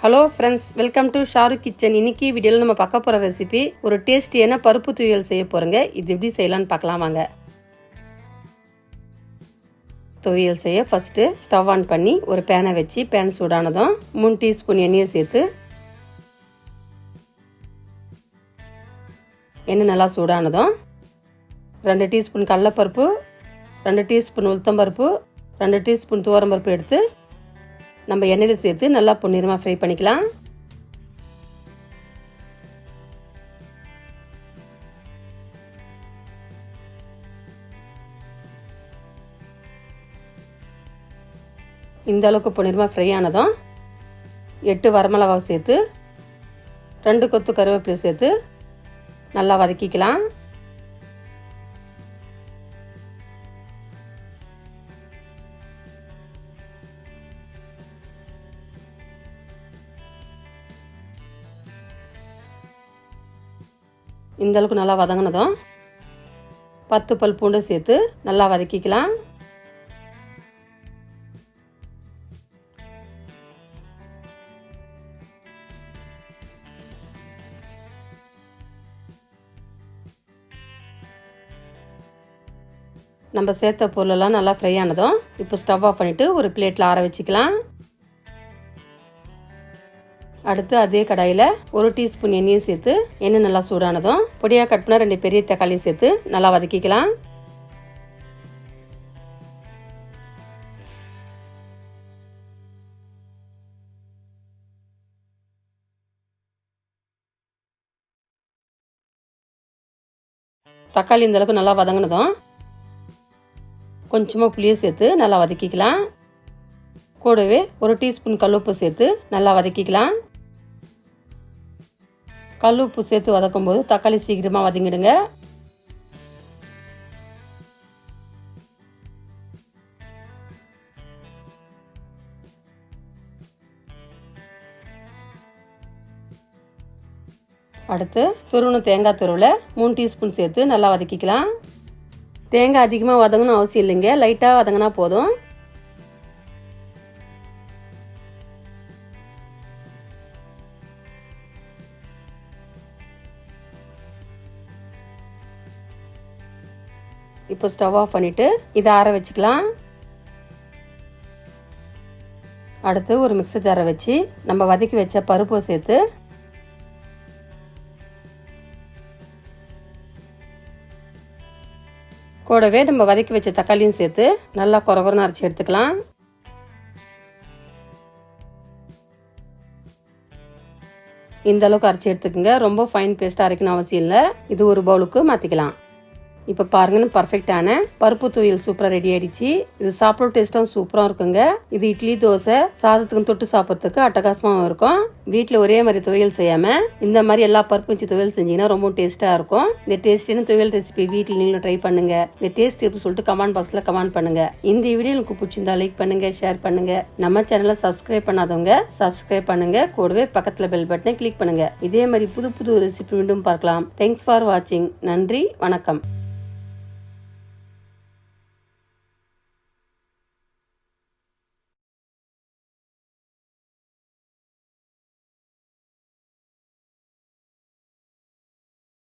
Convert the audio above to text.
Hello friends welcome to Shahrukh kitchen இன்னைக்கு வீடியோவில் நம்ம பார்க்க போகிற ரெசிபி ஒரு டேஸ்டியான பருப்பு துவையல் செய்ய போகிறோங்க இது எப்படி செய்யலாம்னு பார்க்கலாம் வாங்க. துவையல் செய்ய ஃபஸ்ட்டு ஸ்டவ் ஆன் பண்ணி ஒரு பேனை வச்சு பேன் சூடானதும் மூணு டீஸ்பூன் எண்ணெயை சேர்த்து எண்ணெய் நல்லா சூடானதும் ரெண்டு டீஸ்பூன் கடலப்பருப்பு ரெண்டு டீஸ்பூன் உளுத்தம்பருப்பு ரெண்டு டீஸ்பூன் துவரம்பருப்பு எடுத்து நம்ம எண்ணெயில் சேர்த்து நல்லா பொன்னிறமாக ஃப்ரை பண்ணிக்கலாம். இந்த அளவுக்கு பொன்னிறமாக ஃப்ரை ஆனதும் எட்டு வரமிளகாவை சேர்த்து ரெண்டு கொத்து கருவேப்பிலை சேர்த்து நல்லா வதக்கிக்கலாம். இந்த அளவுக்கு நல்லா வதங்கினதும் பத்து பல் பூண்டை சேர்த்து நல்லா வதக்கிக்கலாம். நம்ம சேர்த்த பொருளெல்லாம் நல்லா ஃப்ரை ஆனதும் இப்போ ஸ்டவ் ஆஃப் பண்ணிவிட்டு ஒரு பிளேட்டில் ஆற வச்சுக்கலாம். அடுத்து அதே கடாயில் ஒரு டீஸ்பூன் எண்ணெயும் சேர்த்து எண்ணெய் நல்லா சூடானதும் பொடியாக கட் பண்ண ரெண்டு பெரிய தக்காளியும் சேர்த்து நல்லா வதக்கிக்கலாம். தக்காளி இந்த அளவுக்கு நல்லா வதங்கினதும் கொஞ்சமாக புளியை சேர்த்து நல்லா வதக்கிக்கலாம். கூடவே ஒரு டீஸ்பூன் கல்லுப்பு சேர்த்து நல்லா வதக்கிக்கலாம். கல் உப்பு சேர்த்து வதக்கும் போது தக்காளி சீக்கிரமாக வதங்கிடுங்க. அடுத்து துருவணும் தேங்காய் துருவில் மூணு டீஸ்பூன் சேர்த்து நல்லா வதக்கிக்கலாம். தேங்காய் அதிகமாக வதங்கணும் அவசியம் இல்லைங்க. லைட்டாக வதங்கினா போதும். இப்போ ஸ்டவ் ஆஃப் பண்ணிவிட்டு இதை ஆற வச்சுக்கலாம். அடுத்து ஒரு மிக்சர் ஜாரை வச்சு நம்ம வதக்கி வச்ச பருப்பை சேர்த்து கூடவே நம்ம வதக்கி வச்ச தக்காளியும் சேர்த்து நல்லா குறகுறன்னு அரைச்சி எடுத்துக்கலாம். இந்த அளவுக்கு அரைச்சி எடுத்துக்கோங்க. ரொம்ப ஃபைன் பேஸ்ட்டாக அரைக்கணும் அவசியம் இல்லை. இது ஒரு பவுலுக்கு மாற்றிக்கலாம் இப்போ பாருங்கன்னு பர்ஃபெக்டான பருப்பு துவையல் சூப்பராக ரெடி ஆயிடுச்சு. இது சாப்பிட டேஸ்ட்டும் சூப்பராக இருக்குங்க. இது இட்லி தோசை சாதத்துக்கு தொட்டு சாப்பிட்றதுக்கு அட்டகாசமாகவும் இருக்கும். வீட்டில் ஒரே மாதிரி துவையல் செய்யாமல் இந்த மாதிரி எல்லா பருப்பு வச்சு துவையல் செஞ்சீங்கன்னா ரொம்ப டேஸ்ட்டாக இருக்கும். இந்த டேஸ்டியான துவையல் ரெசிபி வீட்டில் நீங்களும் ட்ரை பண்ணுங்க. இந்த டேஸ்ட் எப்படி சொல்லிட்டு கமெண்ட் பாக்ஸில் கமெண்ட் பண்ணுங்க. இந்த வீடியோ உங்களுக்கு பிடிச்சிருந்தா லைக் பண்ணுங்க ஷேர் பண்ணுங்க. நம்ம சேனலை சப்ஸ்கிரைப் பண்ணாதவங்க சப்ஸ்கிரைப் பண்ணுங்க. கூடவே பக்கத்தில் பெல் பட்டனை கிளிக் பண்ணுங்க. இதே மாதிரி புது புது ரெசிபி மீண்டும் பார்க்கலாம். தேங்க்ஸ் ஃபார் வாட்சிங் நன்றி வணக்கம்.